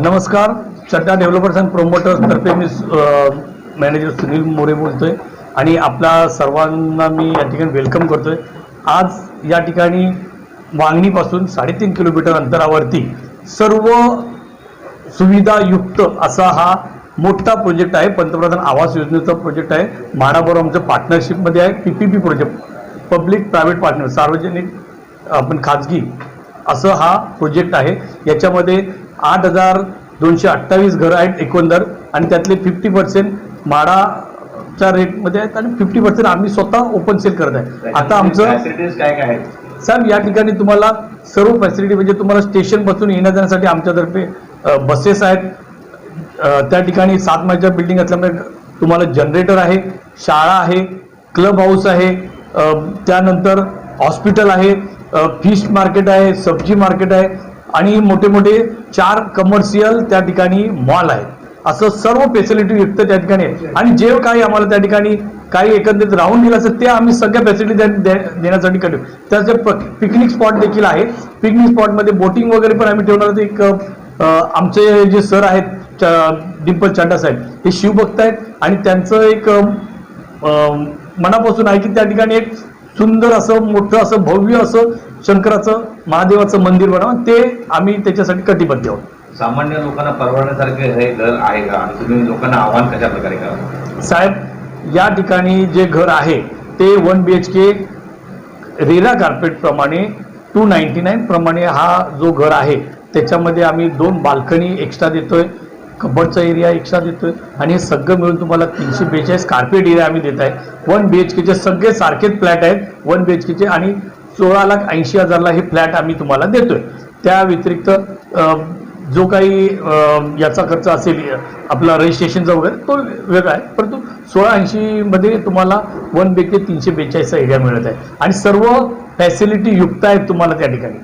नमस्कार. Chadda developers and प्रोमोटर्सतर्फे मी मॅनेजर सुनील मोरे बोलतोय आणि आपल्या सर्वांना मी या ठिकाणी वेलकम करतोय. आज या ठिकाणी वांगणीपासून साडेतीन किलोमीटर अंतरावरती सर्व सुविधायुक्त असा हा मोठा प्रोजेक्ट आहे. पंतप्रधान आवास योजनेचा प्रोजेक्ट आहे. म्हाडाबरोबर आमचं पार्टनरशिपमध्ये आहे. P P P project public private partner सार्वजनिक आपण खाजगी असं हा प्रोजेक्ट आहे. याच्यामध्ये आठ हजार दोनशे अठ्ठावीस घरं आहेत एकंदर आणि त्यातले फिफ्टी पर्सेंट म्हाडाच्या रेटमध्ये आहेत आणि फिफ्टी पर्सेंट आम्ही स्वतः ओपन सेल करत आहे. आता आमचं काय साहेब या ठिकाणी तुम्हाला सर्व फॅसिलिटी म्हणजे तुम्हाला स्टेशनपासून येण्या जाण्यासाठी आमच्यातर्फे बसेस आहेत. त्या ठिकाणी सात माझ्या बिल्डिंग असल्यामुळे तुम्हाला जनरेटर आहे शाळा आहे क्लब हाऊस आहे त्यानंतर हॉस्पिटल आहे फिश मार्केट आहे सब्जी मार्केट आहे आणि मोठे मोठे चार कमर्शियल त्या ठिकाणी मॉल आहेत. असं सर्व फॅसिलिटी युक्त त्या ठिकाणी आहे आणि जे काही आम्हाला त्या ठिकाणी काही एकंदरीत राहून दिलं असेल ते आम्ही सगळ्या फॅसिलिटी देण्यासाठी करू त्याचे पिकनिक स्पॉट देखील आहे. पिकनिक स्पॉटमध्ये बोटिंग वगैरे पण आम्ही ठेवणार एक आमचे जे सर आहेत च- डिंपल चांडा साहेब हे शिवभक्त आहेत. आणि त्यांचं एक मनापासून आहे की त्या ठिकाणी एक सुंदर असं मोठं असं भव्य असं शंकराचं महादेवाचं मंदिर बनावं. ते आम्ही त्याच्यासाठी कटिबद्ध आहोत. सामान्य लोकांना परवडण्यासारखे हे घर आहे का? आणि तुम्ही लोकांना आव्हान कशा प्रकारे करा? साहेब या ठिकाणी जे घर आहे ते one B H K RERA carpet प्रमाणे टू नाईन्टी नाईन प्रमाणे हा जो घर आहे त्याच्यामध्ये आम्ही दोन बाल्कनी एक्स्ट्रा देतोय. कबडचा एरिया एकशा देतोय. आणि हे सगळं मिळून तुम्हाला तीनशे बेचाळीस कार्पेट एरिया आम्ही देत आहे. वन बी एच केचे सगळे सारखेच फ्लॅट आहेत. वन बी एच केचे आणि सोळा लाख ऐंशी हजारला हे फ्लॅट आम्ही तुम्हाला देतोय. त्या व्यतिरिक्त जो काही याचा खर्च असेल आपला रजिस्ट्रेशनचा वगैरे तो वेगळा आहे. परंतु सोळा ऐंशीमध्ये तुम्हाला वन बी के तीनशे बेचाळीसचा एरिया मिळत आहे. आणि सर्व फॅसिलिटी युक्त आहेत तुम्हाला त्या ठिकाणी.